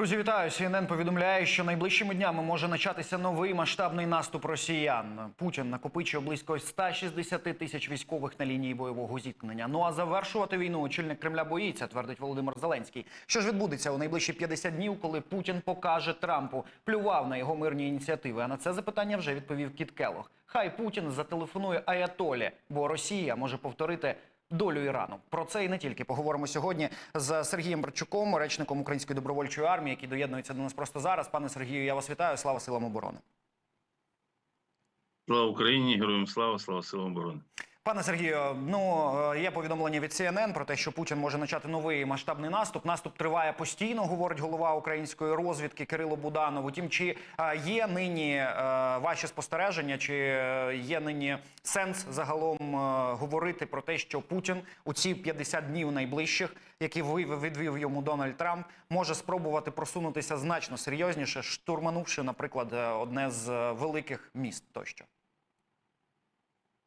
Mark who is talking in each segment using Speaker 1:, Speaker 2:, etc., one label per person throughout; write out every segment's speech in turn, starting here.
Speaker 1: Друзі, вітаю. CNN повідомляє, що найближчими днями може початися новий масштабний наступ росіян. Путін накопичує близько 160 тисяч військових на лінії бойового зіткнення. Ну а завершувати війну очільник Кремля боїться, твердить Володимир Зеленський. Що ж відбудеться у найближчі 50 днів, коли Путін покаже Трампу, плював на його мирні ініціативи. А на це запитання вже відповів Кіт Келох. Хай Путін зателефонує Аятолі, бо Росія може повторити долю Ірану. Про це і не тільки поговоримо сьогодні з Сергієм Барчуком, речником Української добровольчої армії, який доєднується до нас просто зараз. Пане Сергію, я вас вітаю. Слава силам оборони.
Speaker 2: Слава Україні, героям слава, слава силам оборони.
Speaker 1: Пане Сергію, ну е, є повідомлення від CNN про те, що Путін може почати новий масштабний наступ. Наступ триває постійно, говорить голова української розвідки Кирило Буданов. Утім, чи е, є нині е, ваші спостереження, чи є нині сенс загалом говорити про те, що Путін у ці 50 днів найближчих, які відвів йому Дональд Трамп, може спробувати просунутися значно серйозніше, штурманувши, наприклад, одне з великих міст тощо.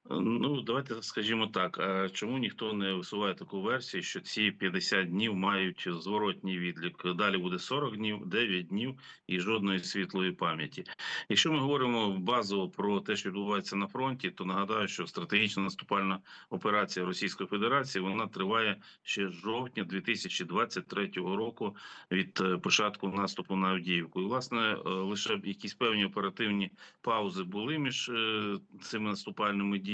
Speaker 2: Ну давайте скажімо так. А чому ніхто не висуває таку версію, що ці 50 днів мають зворотній відлік? Далі буде 40 днів, 9 днів і жодної світлої пам'яті. Якщо ми говоримо базово про те, що відбувається на фронті, то нагадаю, що стратегічна наступальна операція Російської Федерації вона триває ще з жовтня 2023 року від е, початку наступу на Авдіївку. І власне е, лише якісь певні оперативні паузи були між е, цими наступальними діями,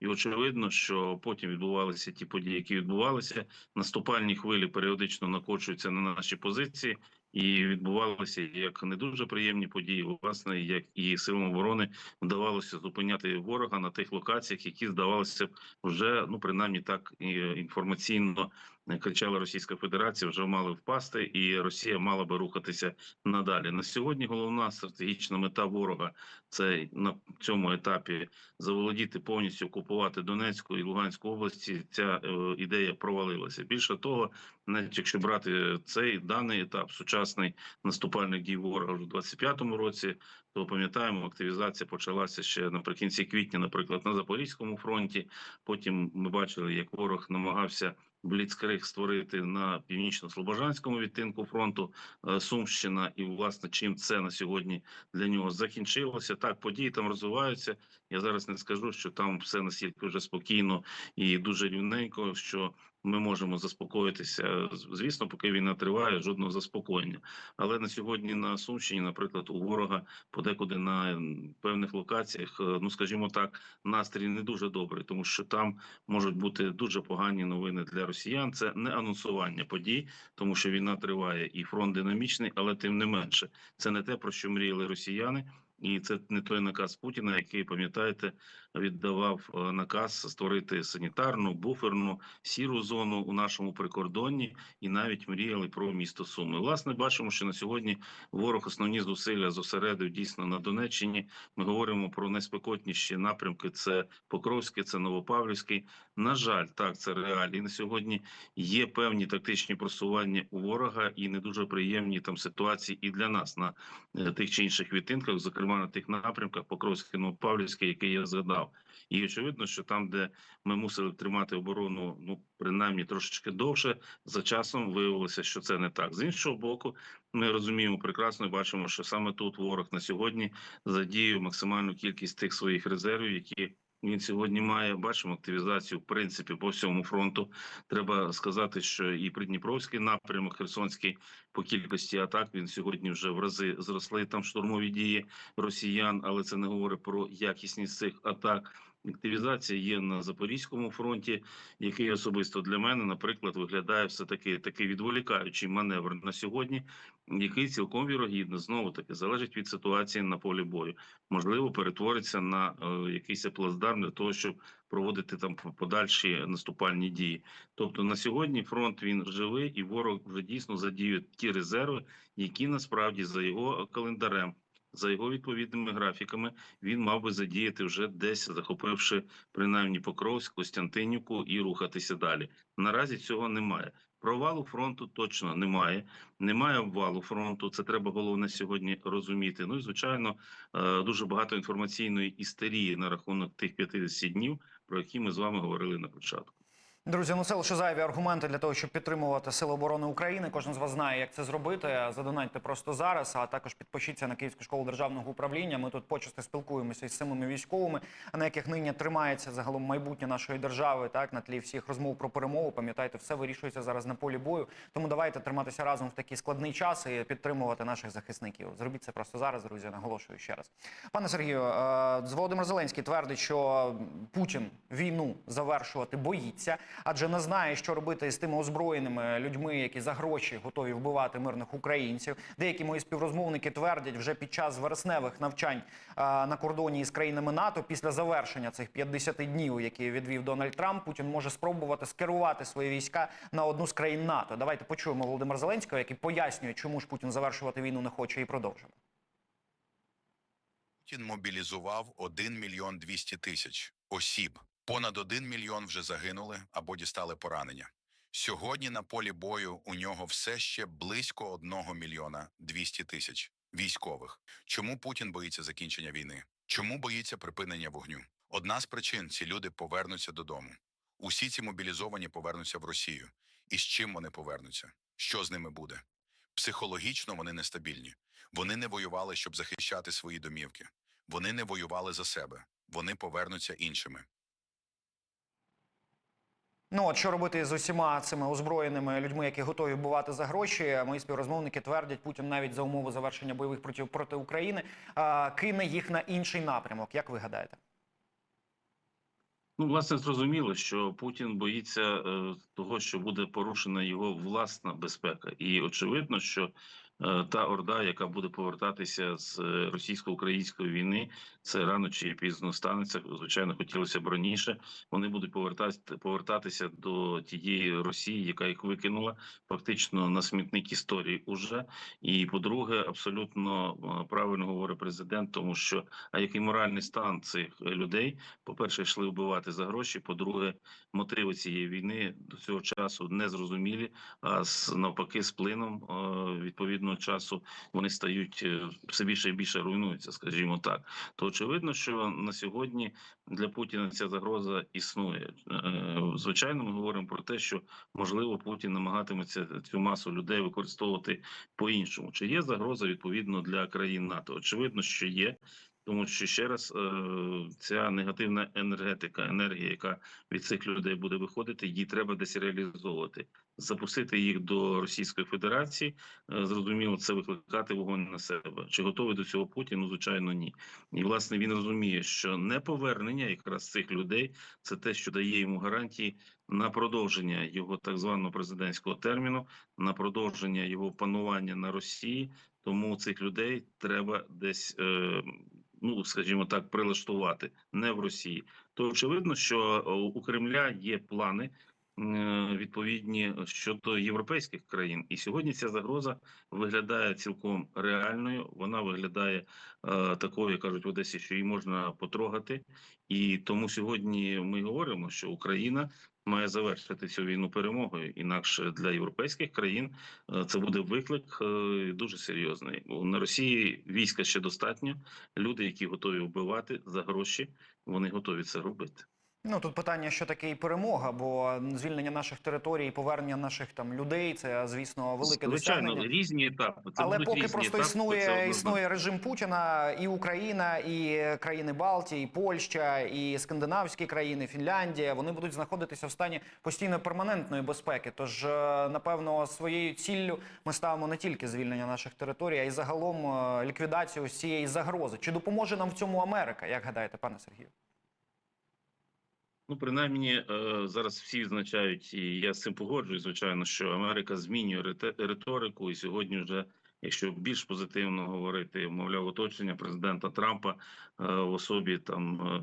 Speaker 2: і очевидно, що потім відбувалися ті події, які відбувалися. Наступальні хвилі періодично накочуються на наші позиції. І відбувалися як не дуже приємні події, власне, як і силам оборони вдавалося зупиняти ворога на тих локаціях, які здавалося б вже ну принаймні так і інформаційно е, кричала Російська Федерація, вже мали впасти, і Росія мала би рухатися надалі. На сьогодні головна стратегічна мета ворога це на цьому етапі заволодіти повністю окупувати Донецьку і Луганську області. Ця е, ідея провалилася. Більше того, навіть якщо брати цей даний етап сучасний наступальних дій ворога в 25-му році, то пам'ятаємо, активізація почалася ще наприкінці квітня, наприклад, на Запорізькому фронті. Потім ми бачили, як ворог намагався бліцкриг створити на північно-слобожанському відтинку фронту е, Сумщина, і власне чим це на сьогодні для нього закінчилося. Так, події там розвиваються. Я зараз не скажу, що там все настільки вже спокійно і дуже рівненько, що ми можемо заспокоїтися. Звісно, поки війна триває, жодного заспокоєння. Але на сьогодні на Сумщині, наприклад, у ворога подекуди на певних локаціях, е, ну скажімо так, настрій не дуже добрий, тому що там можуть бути дуже погані новини для росіян. Це не анонсування подій, тому що війна триває і фронт динамічний, але тим не менше, це не те про що мріяли росіяни. І це не той наказ Путіна, який пам'ятаєте, віддавав е, наказ створити санітарну буферну сіру зону у нашому прикордонні, і навіть мріяли про місто Суми. Власне, бачимо, що на сьогодні ворог основні зусилля зосередив дійсно на Донеччині. Ми говоримо про найспекотніші напрямки: це Покровське, це Новопавлівський. На жаль, так це реалії. На сьогодні є певні тактичні просування у ворога і не дуже приємні там ситуації і для нас на е, тих чи інших відтинках, зокрема на тих напрямках Покровський, ну Павлівський, який я згадав. І очевидно, що там, де ми мусили тримати оборону, ну принаймні трошечки довше, за часом виявилося, що це не так. З іншого боку, ми розуміємо прекрасно і бачимо, що саме тут ворог на сьогодні задіяв максимальну кількість тих своїх резервів, які він сьогодні має. Бачимо активізацію в принципі по всьому фронту. Треба сказати, що і Придніпровський напрямок, Херсонський по кількості атак він сьогодні вже в рази зросли там штурмові дії росіян, але це не говорить про якісність цих атак. Активізація є на Запорізькому фронті, який особисто для мене, наприклад, виглядає все таки такий відволікаючий маневр на сьогодні, який цілком вірогідно знову таки залежить від ситуації на полі бою. Можливо, перетвориться на е, якийсь плацдарм для того, щоб проводити там подальші наступальні дії. Тобто на сьогодні фронт він живий, і ворог вже дійсно задіює ті резерви, які насправді за його календарем. За його відповідними графіками він мав би задіяти вже десь, захопивши принаймні Покровськ, Костянтинівку і рухатися далі. Наразі цього немає. Провалу фронту точно немає. Немає обвалу фронту. Це треба головне сьогодні розуміти. Ну і звичайно, е, дуже багато інформаційної істерії на рахунок тих 50 днів, про які ми з вами говорили на початку.
Speaker 1: Друзі, ну це лише зайві аргументи для того, щоб підтримувати Сили оборони України. Кожен з вас знає, як це зробити. Задонайте просто зараз, а також підпишіться на Київську школу державного управління. Ми тут почасти спілкуємося із самими військовими, на яких нині тримається загалом майбутнє нашої держави. Так на тлі всіх розмов про перемогу. Пам'ятайте, все вирішується зараз на полі бою. Тому давайте триматися разом в такий складний час і підтримувати наших захисників. Зробіть це просто зараз, друзі. Наголошую ще раз. Пане Сергію, е, Володимир Зеленський твердить, що Путін війну завершувати боїться, адже не знає, що робити з тими озброєними людьми, які за гроші готові вбивати мирних українців. Деякі мої співрозмовники твердять вже під час вересневих навчань е, на кордоні із країнами НАТО, після завершення цих 50 днів, які відвів Дональд Трамп, Путін може спробувати скерувати свої війська на одну з країн НАТО. Давайте почуємо Володимира Зеленського, який пояснює, чому ж Путін завершувати війну не хоче, і продовжимо.
Speaker 3: Путін мобілізував 1 мільйон 200 тисяч осіб. Понад 1 мільйон вже загинули або дістали поранення. Сьогодні на полі бою у нього все ще близько 1 мільйона 200 тисяч військових. Чому Путін боїться закінчення війни? Чому боїться припинення вогню? Одна з причин ці люди повернуться додому. Усі ці мобілізовані повернуться в Росію. І з чим вони повернуться? Що з ними буде? Психологічно вони нестабільні. Вони не воювали, щоб захищати свої домівки. Вони не воювали за себе. Вони повернуться іншими.
Speaker 1: Ну от що робити з усіма цими озброєними людьми, які готові вбивати за гроші? Мої співрозмовники твердять, Путін навіть за умови завершення бойових проти проти України а, кине їх на інший напрямок. Як ви гадаєте?
Speaker 2: Ну, власне, зрозуміло, що Путін боїться е, того, що буде порушена його власна безпека, і очевидно, що та орда, яка буде повертатися з е, російсько-української війни, це рано чи пізно станеться. Звичайно, хотілося б раніше. Вони будуть повертати, повертатися до тієї Росії, яка їх викинула фактично на смітник історії. Уже і по-друге, абсолютно е, правильно говорить президент, тому що а який моральний стан цих людей, по-перше, йшли вбивати за гроші. По-друге, мотиви цієї війни до цього часу не зрозумілі. А з навпаки, з плином е, відповідного часу вони стають е, все більше і більше руйнуються, скажімо так. То очевидно, що на сьогодні для Путіна ця загроза існує. Е, Звичайно, ми говоримо про те, що можливо Путін намагатиметься цю масу людей використовувати по-іншому. Чи є загроза відповідно для країн НАТО? Очевидно, що є. Тому що ще раз е, ця негативна енергетика, енергія, яка від цих людей буде виходити, її треба десь реалізовувати, запустити їх до Російської Федерації. е, Зрозуміло, це викликати вогонь на себе. Чи готовий до цього Путін? Ну, звичайно, ні. І власне він розуміє, що неповернення якраз цих людей це те, що дає йому гарантії на продовження його так званого президентського терміну, на продовження його панування на Росії. Тому цих людей треба десь. Е, Ну, скажімо так, прилаштувати не в Росії, то очевидно, що е, у Кремля є плани відповідні щодо європейських країн, і сьогодні ця загроза виглядає цілком реальною. Вона виглядає е, такою, кажуть в Одесі, що її можна потрогати. І тому сьогодні ми говоримо, що Україна має завершити цю війну перемогою. Інакше для європейських країн е, це буде виклик е, дуже серйозний. На Росії війська ще достатньо. Люди, які готові вбивати за гроші, вони готові це робити.
Speaker 1: Ну тут питання, що таке і перемога, бо звільнення наших територій, повернення наших там людей, це звісно велике
Speaker 2: Звичайно,
Speaker 1: досягнення.
Speaker 2: різні етапи. Це
Speaker 1: Але поки
Speaker 2: різні
Speaker 1: просто
Speaker 2: етапи,
Speaker 1: існує існує режим Путіна, і Україна, і країни Балтії, і Польща, і скандинавські країни, Фінляндія, вони будуть знаходитися в стані постійної перманентної безпеки. Тож, е, напевно, своєю ціллю ми ставимо не тільки звільнення наших територій, а й загалом е, ліквідацію цієї загрози. Чи допоможе нам в цьому Америка? Як гадаєте, пане Сергію?
Speaker 2: Ну, принаймні, е, зараз всі відзначають, і я з цим погоджуюсь, звичайно, що Америка змінює риторику, і сьогодні вже, якщо більш позитивно говорити, мовляв, оточення президента Трампа е, в особі там е,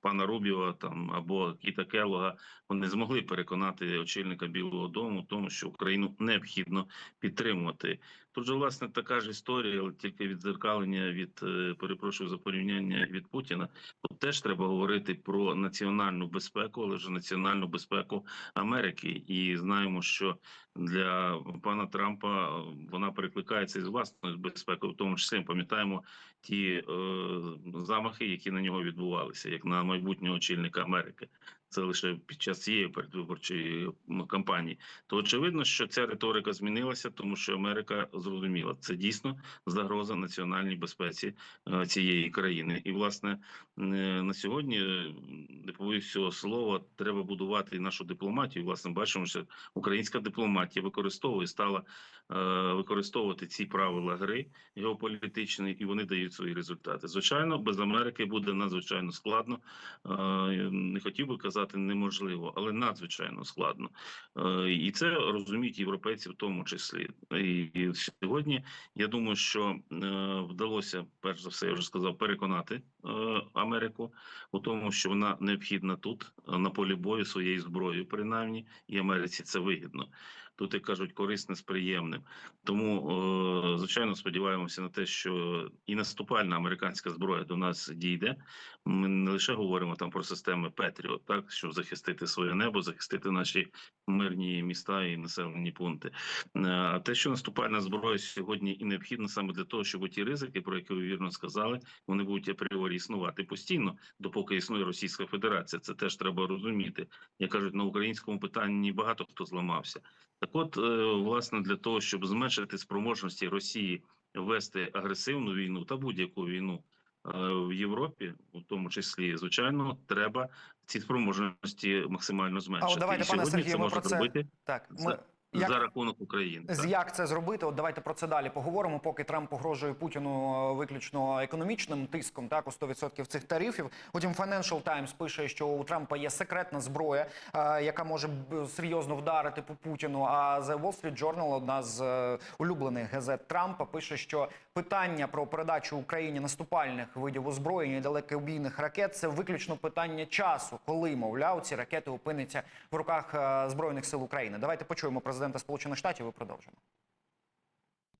Speaker 2: пана Рубіва там або Кіта Келлога, вони змогли переконати очільника Білого Дому тому, що Україну необхідно підтримувати. Тут же власне така ж історія, але тільки відзеркалення від е, перепрошую за порівняння від Путіна. Тут теж треба говорити про національну безпеку, але вже національну безпеку Америки. І знаємо, що для пана Трампа е, вона перекликається із власною безпекою, в тому числі пам'ятаємо ті е, замахи, які на нього відбувалися, як на майбутнього очільника Америки. Це лише під час цієї передвиборчої кампанії, то очевидно, що ця риторика змінилася, тому що Америка зрозуміла, це дійсно загроза національній безпеці е, цієї країни. І власне е, на сьогодні не побоюсь цього слова, треба будувати нашу дипломатію. Власне, бачимо, що українська дипломатія використовує стала е, використовувати ці правила гри геополітичні, і вони дають свої результати. Звичайно, без Америки буде надзвичайно складно. Не хотів би казати неможливо, але надзвичайно складно. Е, І це розуміють європейці в тому числі. І сьогодні я думаю, що е, вдалося перш за все, я вже сказав, переконати е, Америку у тому, що вона необхідна тут на полі бою своєю зброєю, принаймні, і Америці це вигідно. Тут як кажуть, корисне з приємним. Тому, е, звичайно, сподіваємося на те, що і наступальна американська зброя до нас дійде. Ми не лише говоримо там про системи Петріот, так щоб захистити своє небо, захистити наші мирні міста і населені пункти. Е, А те, що наступальна зброя сьогодні і необхідна саме для того, щоб ті ризики, про які ви вірно сказали, вони будуть апріорі існувати постійно, допоки існує Російська Федерація. Це теж треба розуміти. Як кажуть, на українському питанні багато хто зламався. Так, от, е, власне, для того, щоб зменшити спроможності Росії вести агресивну війну та будь-яку війну е, в Європі, у тому числі, звичайно, треба ці спроможності максимально зменшити.
Speaker 1: давайте,
Speaker 2: І
Speaker 1: пане Сергію, ми про це-
Speaker 2: зробити
Speaker 1: Так, ми як-
Speaker 2: за рахунок України.
Speaker 1: З
Speaker 2: так.
Speaker 1: як це зробити? От давайте про це далі поговоримо. Поки Трамп погрожує Путіну е, виключно економічним тиском, так у 100% цих тарифів. Потім Financial Times пише, що у Трампа є секретна зброя, е, яка може серйозно вдарити по Путіну. А The Wall Street Journal, одна з е, улюблених газет Трампа, пише, що питання про передачу Україні наступальних видів озброєння і далекобійних ракет це виключно питання часу, коли мовляв ці ракети опиняться в руках е, збройних сил України. Давайте почуємо президента Сполучених Штатів. і продовжимо.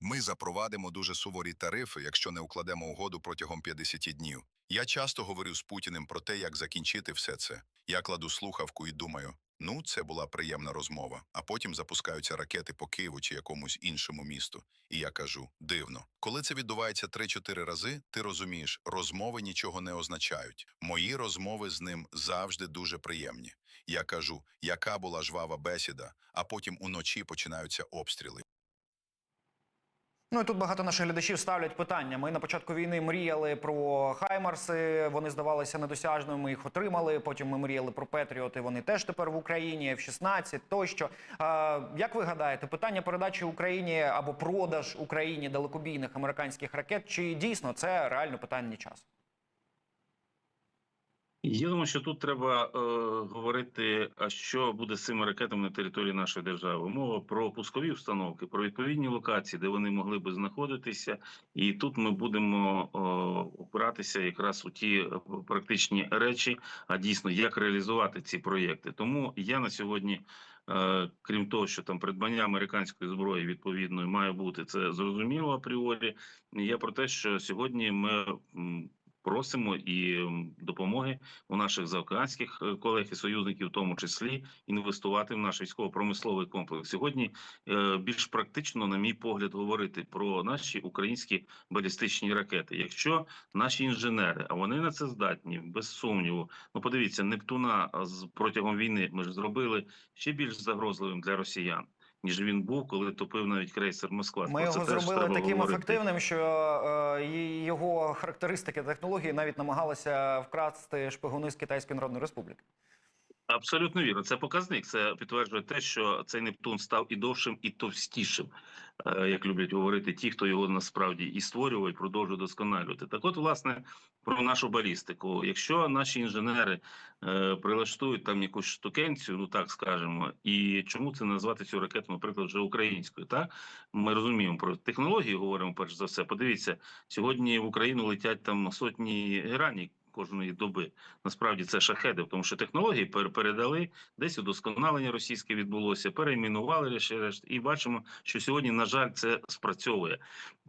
Speaker 3: Ми запровадимо дуже суворі тарифи, якщо не укладемо угоду протягом 50 днів. Я часто говорю з Путіним про те, як закінчити все це. Я кладу слухавку і думаю: ну, це була приємна розмова. А потім запускаються ракети по Києву чи якомусь іншому місту. І я кажу: дивно. Коли це відбувається 3-4 рази, ти розумієш, розмови нічого не означають. Мої розмови з ним завжди дуже приємні. Я кажу, яка була жвава бесіда, а потім уночі починаються обстріли.
Speaker 1: Ну і тут багато наших глядачів ставлять питання. Ми на початку війни мріяли про Хаймарси. Вони здавалися недосяжними. Ми їх отримали. Потім ми мріяли про Петріоти. Вони теж тепер в Україні, F-16 тощо. А, як ви гадаєте, питання передачі Україні або продаж Україні далекобійних американських ракет? Чи дійсно це реально питання часу?
Speaker 2: Я думаю, що тут треба е, говорити, а що буде з цими ракетами на території нашої держави. Мова про пускові установки, про відповідні локації, де вони могли би знаходитися, і тут ми будемо е, опиратися якраз у ті е, практичні речі, а дійсно як реалізувати ці проєкти. Тому я на сьогодні. е, Крім того, що там придбання американської зброї відповідної має бути це зрозуміло апріорі. Я про те, що сьогодні ми просимо і допомоги у наших заокеанських е, колег і союзників, в тому числі інвестувати в наш військово-промисловий комплекс. Сьогодні е, більш практично, на мій погляд, говорити про наші українські балістичні ракети. Якщо наші інженери, а вони на це здатні, без сумніву. Ну, подивіться, Нептуна протягом війни ми ж зробили ще більш загрозливим для росіян. Ніж він був, коли топив навіть крейсер Москва.
Speaker 1: Ми його зробили таким
Speaker 2: говорити.
Speaker 1: ефективним, що е, його характеристики технології навіть намагалися вкрасти шпигуни з Китайської Народної Республіки.
Speaker 2: Абсолютно вірно. Це показник. Це підтверджує те, що цей Нептун став і довшим, і товстішим, е, як люблять говорити ті, хто його насправді і створював, і продовжує досконалювати. Так, от, власне, про нашу балістику. Якщо наші інженери е, прилаштують там якусь штукенцію, ну так скажемо, і чому це назвати цю ракету, наприклад, вже українською? Так ми розуміємо про технології, говоримо перш за все. Подивіться, сьогодні в Україну летять там сотні геранів кожної доби. Насправді це шахеди, тому що технології передали десь удосконалення російське відбулося, перейменували решт, і бачимо, що сьогодні, на жаль, це спрацьовує.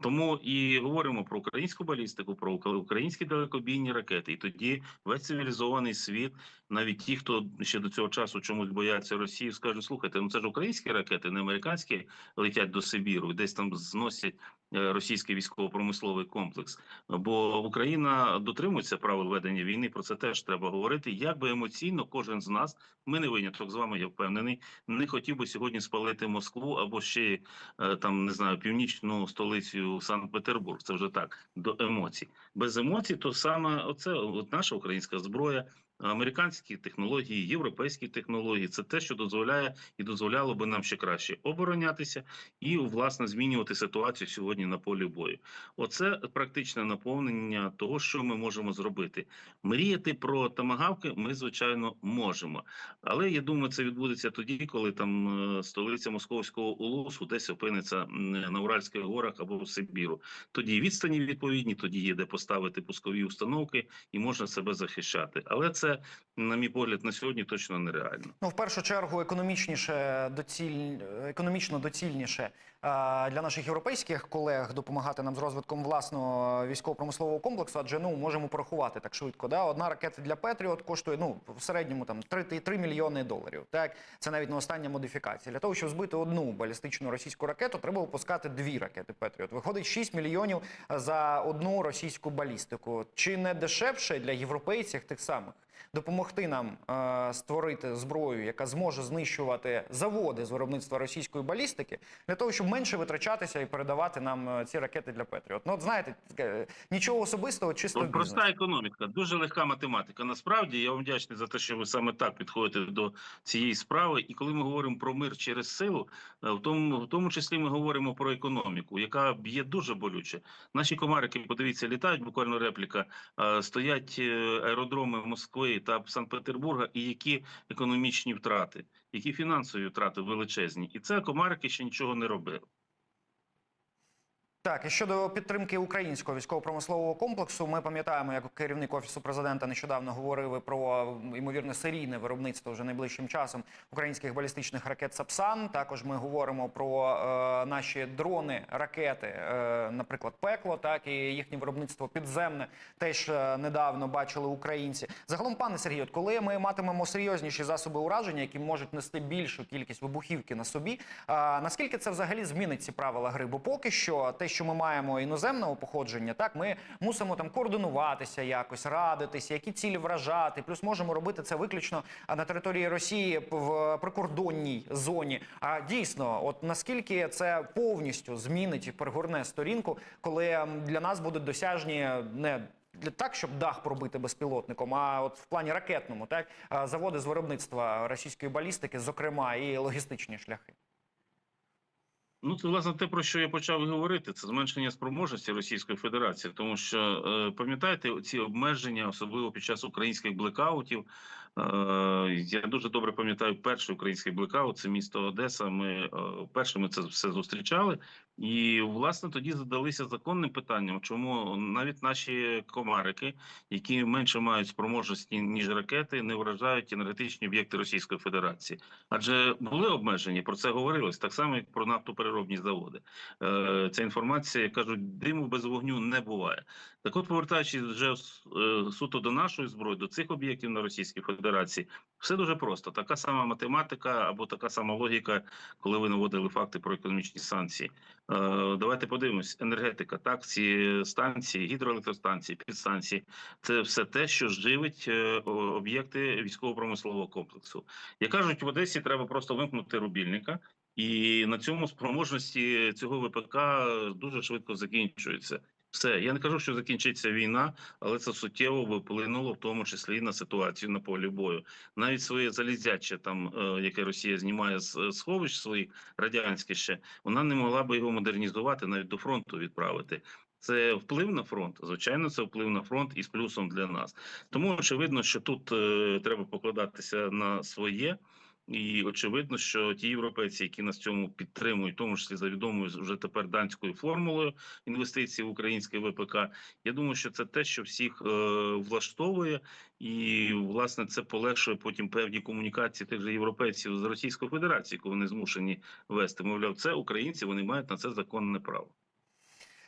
Speaker 2: Тому і говоримо про українську балістику, про українські далекобійні ракети. І тоді весь цивілізований світ, навіть ті, хто ще до цього часу чомусь бояться Росії, скажуть: слухайте, ну це ж українські ракети, не американські летять до Сибіру, і десь там зносять російський військово-промисловий комплекс. Бо Україна дотримується правил ведення війни. Про це теж треба говорити. Як би емоційно кожен з нас, ми не виняток з вами, я впевнений, не хотів би сьогодні спалити Москву або ще е, там не знаю північну столицю Санкт-Петербург. Це вже так до емоцій. Без емоцій, то саме оце от наша українська зброя. Американські технології, європейські технології це те, що дозволяє і дозволяло би нам ще краще оборонятися і власне змінювати ситуацію сьогодні на полі бою. Оце практичне наповнення того, що ми можемо зробити. Мріяти про тамагавки ми звичайно можемо, але я думаю, це відбудеться тоді, коли там е, столиця московського улусу десь опиниться на Уральських горах або в Сибіру. Тоді відстані відповідні, тоді є де поставити пускові установки і можна себе захищати. Але це, на мій погляд, на сьогодні точно нереально.
Speaker 1: Ну, в першу чергу, економічніше доціль, економічно доцільніше для наших європейських колег допомагати нам з розвитком власного військово-промислового комплексу, адже ну можемо порахувати так швидко. Да? Одна ракета для Петріот коштує ну в середньому там 3, 3 мільйони доларів. Так це навіть не остання модифікація. Для того, щоб збити одну балістичну російську ракету, треба випускати дві ракети Петріот. Виходить 6 мільйонів за одну російську балістику. Чи не дешевше для європейців тих самих? допомогти нам е, створити зброю, яка зможе знищувати заводи з виробництва російської балістики, для того, щоб менше витрачатися і передавати нам е, ці ракети для Петріот. Ну, от знаєте, нічого особистого, чисто
Speaker 2: От
Speaker 1: бізнес.
Speaker 2: проста економіка, дуже легка математика. Насправді я вам вдячний за те, що ви саме так підходите до цієї справи. І коли ми говоримо про мир через силу, е, в тому, в тому числі ми говоримо про економіку, яка б'є дуже болюче. Наші комарики, подивіться, літають буквально репліка. е, Стоять аеродроми Москви та Санкт-Петербурга, і які економічні втрати, які фінансові втрати величезні, і це комарики ще нічого не робили.
Speaker 1: Так, і щодо підтримки українського військово-промислового комплексу, ми пам'ятаємо, як керівник офісу президента нещодавно говорили про ймовірне серійне виробництво вже найближчим часом українських балістичних ракет Сапсан. Також ми говоримо про е, наші дрони, ракети, е, наприклад, пекло, так і їхнє виробництво підземне. Теж е, недавно бачили українці. Загалом, пане Сергій, от коли ми матимемо серйозніші засоби ураження, які можуть нести більшу кількість вибухівки на собі, а, наскільки це взагалі змінить ці правила гри? Бо поки що те, що ми маємо іноземного походження, так ми мусимо там координуватися якось, радитися, які цілі вражати. Плюс можемо робити це виключно на території Росії в прикордонній зоні. А дійсно, от наскільки це повністю змінить перегорне сторінку, коли для нас будуть досяжні не для так, щоб дах пробити безпілотником, а от в плані ракетному, так заводи з виробництва російської балістики, зокрема, і логістичні шляхи.
Speaker 2: Ну, це власне те, про що я почав говорити, це зменшення спроможності Російської Федерації, тому що е, пам'ятаєте, ці обмеження, особливо під час українських блекаутів. Е, я дуже добре пам'ятаю перший український блекаут, це місто Одеса. Ми е, першими це все зустрічали, і власне тоді задалися законним питанням, чому навіть наші комарики, які менше мають спроможності ніж ракети, не вражають енергетичні об'єкти Російської Федерації. Адже були обмежені, про це говорилось так само, як про нафтопереробні заводи. Е, Ця інформація, кажуть, диму без вогню не буває. Так, от, повертаючись вже е, суто до нашої зброї, до цих об'єктів на Російській Федерації, все дуже просто. Така сама математика або така сама логіка, коли ви наводили факти про економічні санкції. Е, Давайте подивимось: енергетика, так, ці станції, гідроелектростанції, підстанції це все те, що живить е, об'єкти військово-промислового комплексу. Як кажуть, в Одесі треба просто вимкнути рубільника. І на цьому спроможності цього ВПК дуже швидко закінчуються. Все, я не кажу, що закінчиться війна, але це суттєво вплинуло в тому числі на ситуацію на полі бою. Навіть своє залізяче, там е, яке Росія знімає з е, сховищ своїх радянське ще, вона не могла би його модернізувати, навіть до фронту відправити. Це вплив на фронт. Звичайно, це вплив на фронт і з плюсом для нас. Тому очевидно, що тут е, треба покладатися на своє. І очевидно, що ті європейці, які нас цьому підтримують, в тому числі за відомою вже тепер данською формулою інвестицій в українське ВПК, я думаю, що це те, що всіх е, влаштовує, і власне це полегшує потім певні комунікації тих же європейців з Російською Федерацією, коли вони змушені вести. Мовляв, це українці, вони мають на це законне право.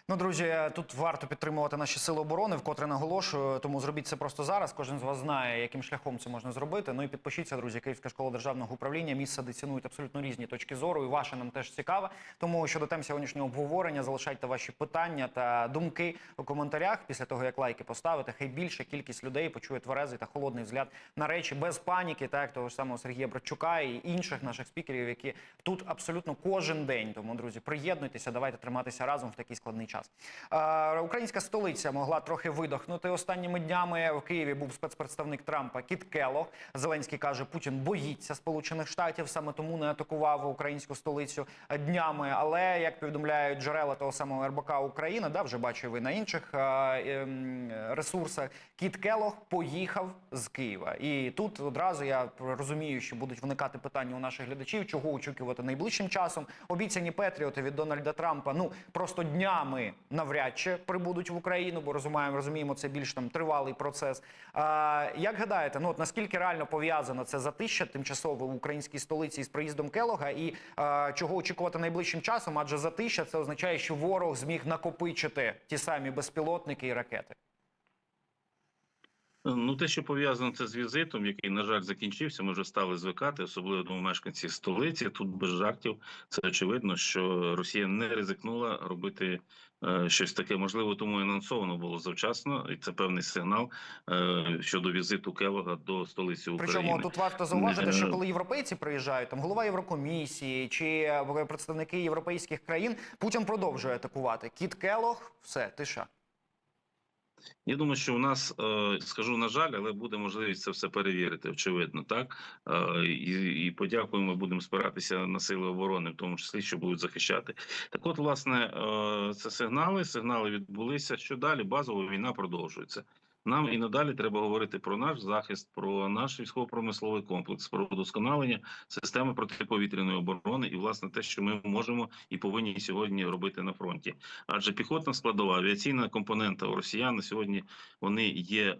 Speaker 1: Ну, друзі, тут варто підтримувати наші сили оборони, вкотре наголошую. Тому зробіть це просто зараз. Кожен з вас знає, яким шляхом це можна зробити. Ну і підпишіться, друзі. Київська школа державного управління. Місце, де цінують абсолютно різні точки зору, і ваше нам теж цікаве. Тому щодо тем сьогоднішнього обговорення, залишайте ваші питання та думки у коментарях. Після того як лайки поставите, хай більша кількість людей почує тверезий та холодний взгляд на речі без паніки, так того ж самого Сергія Братчука і інших наших спікерів, які тут абсолютно кожен день. Тому, друзі, приєднуйтеся, давайте триматися разом в такий складний час. Е, Українська столиця могла трохи видохнути останніми днями. В Києві був спецпредставник Трампа Кіт Келлог. Зеленський каже, Путін боїться Сполучених Штатів, саме тому не атакував українську столицю днями. Але як повідомляють джерела того самого РБК Україна, да вже бачу ви на інших ем, ресурсах. Кіт Келлог поїхав з Києва, і тут одразу я розумію, що будуть виникати питання у наших глядачів, чого очікувати найближчим часом. Обіцяні Петріоти від Дональда Трампа ну просто днями навряд чи прибудуть в Україну, бо розуміємо, розуміємо, це більш там тривалий процес. А, як гадаєте, ну от наскільки реально пов'язано це затища тимчасово в українській столиці з приїздом Келога, і а, чого очікувати найближчим часом? Адже затища це означає, що ворог зміг накопичити ті самі безпілотники і ракети.
Speaker 2: Ну, те, що пов'язано це з візитом, який, на жаль, закінчився, ми вже стали звикати, особливо до мешканців столиці. Тут без жартів це очевидно, що Росія не ризикнула робити щось таке. Можливо, тому і анонсовано було завчасно, і це певний сигнал е, щодо візиту Келога до столиці України.
Speaker 1: Причому тут варто зауважити,
Speaker 2: Е,
Speaker 1: що коли європейці приїжджають, там голова Єврокомісії чи е, представники європейських країн, Путін продовжує атакувати. Кіт Келог, все, тиша.
Speaker 2: Я думаю, що у нас е, скажу на жаль, але буде можливість це все перевірити. Очевидно, так Е, і, і подякуємо. Будемо спиратися на сили оборони, в тому числі, що будуть захищати. Так, от, власне, е, це сигнали. Сигнали відбулися. Що далі? Базова війна продовжується. Нам і надалі треба говорити про наш захист, про наш військово-промисловий комплекс, про вдосконалення системи протиповітряної оборони і власне те, що ми можемо і повинні сьогодні робити на фронті. Адже піхотна складова, авіаційна компонента у росіян сьогодні вони є е,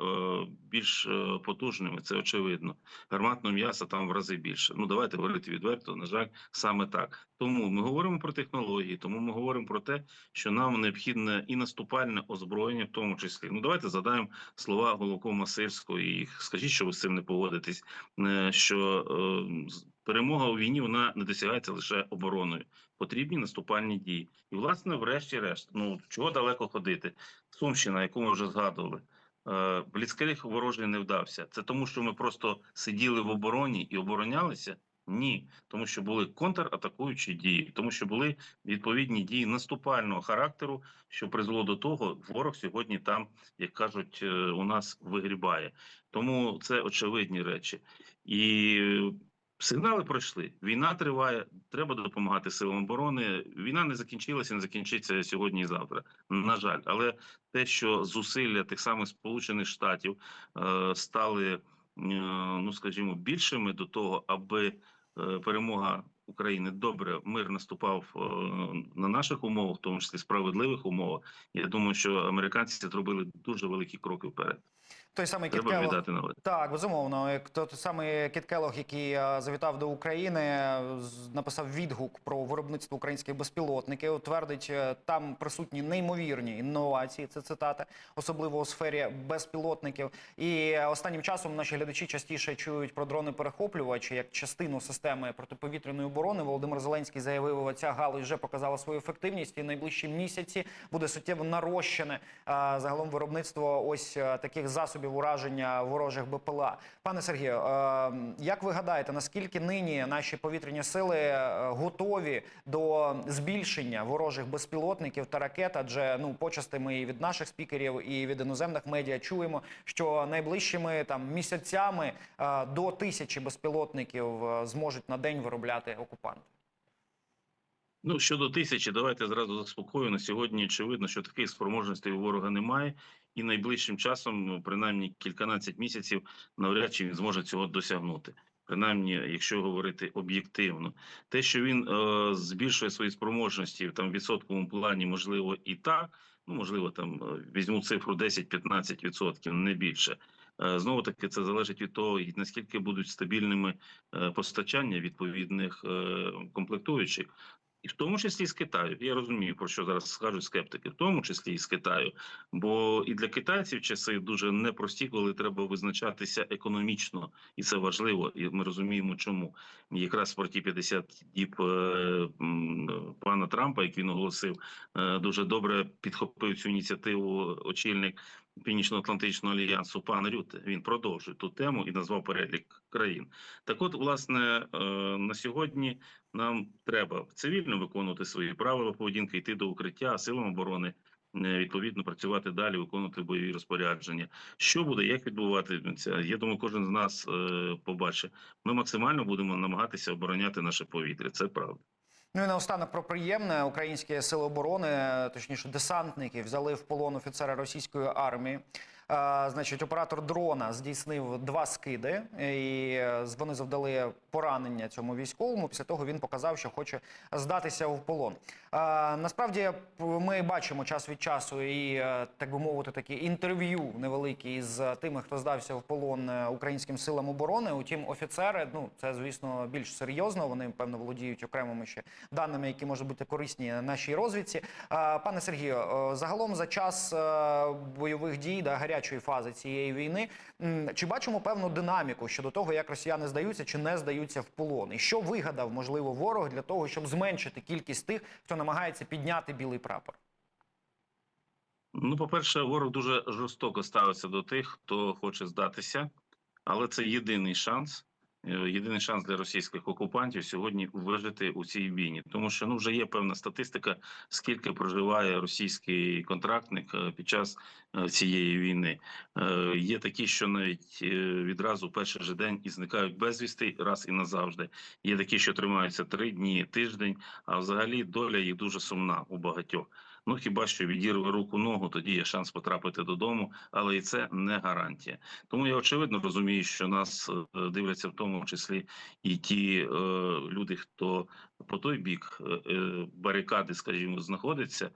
Speaker 2: більш е, потужними. Це очевидно. Гарматного м'яса там в рази більше. Ну давайте говорити відверто. На жаль, саме так. Тому ми говоримо про технології, тому ми говоримо про те, що нам необхідне і наступальне озброєння, в тому числі. Ну давайте задаємо слова головкома Сирського і скажіть, що ви з цим не погодитесь. е, Що е, перемога у війні вона не досягається лише обороною. Потрібні наступальні дії. І, власне, врешті-решт, ну чого далеко ходити? Сумщина, яку ми вже згадували. Е, Бліцкриг ворожий не вдався. Це тому, що ми просто сиділи в обороні і оборонялися. Ні, тому що були контратакуючі дії, тому що були відповідні дії наступального характеру, що призвело до того, ворог сьогодні там, як кажуть, е, у нас вигрібає. Тому це очевидні речі. І сигнали пройшли. Війна триває. Треба допомагати силам оборони. Війна не закінчилася, не закінчиться сьогодні і завтра. На жаль, але те, що зусилля тих самих Сполучених Штатів е, стали, е, ну скажімо, більшими до того, аби перемога України добре мир наступав е, на наших умовах, в тому числі справедливих умовах. Я думаю, що американці зробили дуже великі кроки вперед.
Speaker 1: Той самий
Speaker 2: Треба віддати належне.
Speaker 1: Так, безумовно. Як той самий Кіт Келлог, який е, завітав до України, написав відгук про виробництво українських безпілотників. Твердить, е, там присутні неймовірні інновації. Це цитата, особливо у сфері безпілотників. І останнім часом наші глядачі частіше чують про дрони-перехоплювачі як частину системи протиповітряної оборони. Володимир Зеленський заявив, ця галузь вже показала свою ефективність, і найближчі місяці буде суттєво нарощене е, загалом виробництво ось таких засобів ураження ворожих БПЛА. Пане Сергію, е, як ви гадаєте, наскільки нині наші повітряні сили е, готові до збільшення ворожих безпілотників та ракет? Адже ну почасти ми і від наших спікерів, і від іноземних медіа чуємо, що найближчими там місяцями е, до тисячі безпілотників зможуть на день виробляти окупанти.
Speaker 2: Ну щодо тисячі, давайте зразу заспокою. На сьогодні очевидно, що таких спроможностей у ворога немає, і найближчим часом, ну, принаймні кільканадцять місяців, навряд чи він зможе цього досягнути. Принаймні, якщо говорити об'єктивно, те, що він е, збільшує свої спроможності там в відсотковому плані, можливо, і так. Ну, можливо, там е, візьму цифру 10-15 відсотків, не більше. Е, Знову таки, це залежить від того, наскільки будуть стабільними е, постачання відповідних е, комплектуючих. І в тому числі з Китаю. Я розумію, про що зараз скажуть скептики, в тому числі і з Китаю. Бо і для китайців часи дуже непрості, коли треба визначатися економічно, і це важливо. І ми розуміємо, чому якраз про ті 50 діб е, пана Трампа, як він оголосив, е, дуже добре підхопив цю ініціативу очільник Північно-Атлантичного альянсу пан Рюте. Він продовжує ту тему і назвав перелік країн. Так, от, власне, е, на сьогодні нам треба цивільно виконувати свої правила поведінки, йти до укриття, силам оборони е, відповідно працювати далі, виконувати бойові розпорядження. Що буде, як відбуватиметься? Я думаю, кожен з нас е, побачить. Ми максимально будемо намагатися обороняти наше повітря. Це правда.
Speaker 1: Ну і наостанок про приємне. Українські сили оборони, точніше, десантники, взяли в полон офіцера російської армії. Е, значить, оператор дрона здійснив два скиди, і е, вони завдали поранення цьому військовому. Після того він показав, що хоче здатися в полон. Е, насправді ми бачимо час від часу і е, так би мовити, такі інтерв'ю невеликі з тими, хто здався в полон е, українським силам оборони. Утім, офіцери, ну це звісно більш серйозно. Вони певно володіють окремими ще даними, які можуть бути корисні нашій розвідці. Е, Пане Сергію, е, загалом за час е, бойових дій да гарячої фази цієї війни, чи бачимо певну динаміку щодо того, як росіяни здаються чи не здаються в полон, і що вигадав можливо ворог для того, щоб зменшити кількість тих, хто намагається підняти білий прапор?
Speaker 2: Ну, по-перше, ворог дуже жорстоко ставиться до тих, хто хоче здатися, але це єдиний шанс. Е, Єдиний шанс для російських окупантів сьогодні вижити у цій війні, тому що ну вже є певна статистика, скільки проживає російський контрактник е, під час е, цієї війни. Є такі, що навіть відразу перший же день і зникають безвісти раз і назавжди. Є такі, що тримаються три дні, тиждень. А взагалі доля їх дуже сумна у багатьох. Ну хіба що відірве руку ногу, тоді є шанс потрапити додому, але і це не гарантія. Тому я очевидно розумію, що нас е, дивляться в тому числі і ті е, люди, хто по той бік е, е, барикади, скажімо, знаходиться.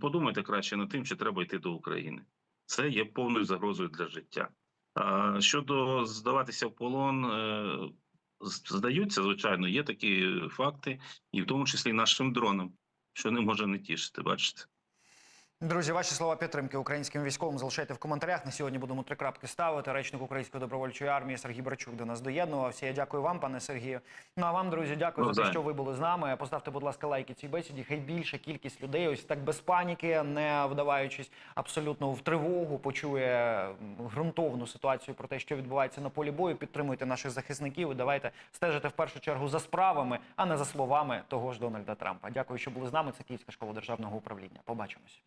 Speaker 2: Подумайте краще над тим, чи треба йти до України. Це є повною загрозою для життя. А щодо здаватися в полон, е, здаються, звичайно, є такі факти, і в тому числі нашим дронам, що не може не тішити. Бачите.
Speaker 1: Друзі, ваші слова підтримки українським військовим залишайте в коментарях. На сьогодні будемо три крапки ставити. Речник Української добровольчої армії Сергій Брачук до нас доєднувався. Я дякую вам, пане Сергію. Ну а вам, друзі, дякую за те, що ви були з нами. Поставте, будь ласка, лайки цій бесіді. Хай більша кількість людей, ось так без паніки, не вдаваючись абсолютно в тривогу, почує ґрунтовну ситуацію про те, що відбувається на полі бою. Підтримуйте наших захисників і давайте стежити в першу чергу за справами, а не за словами того ж Дональда Трампа. Дякую, що були з нами. Це Київська школа державного управління. Побачимось.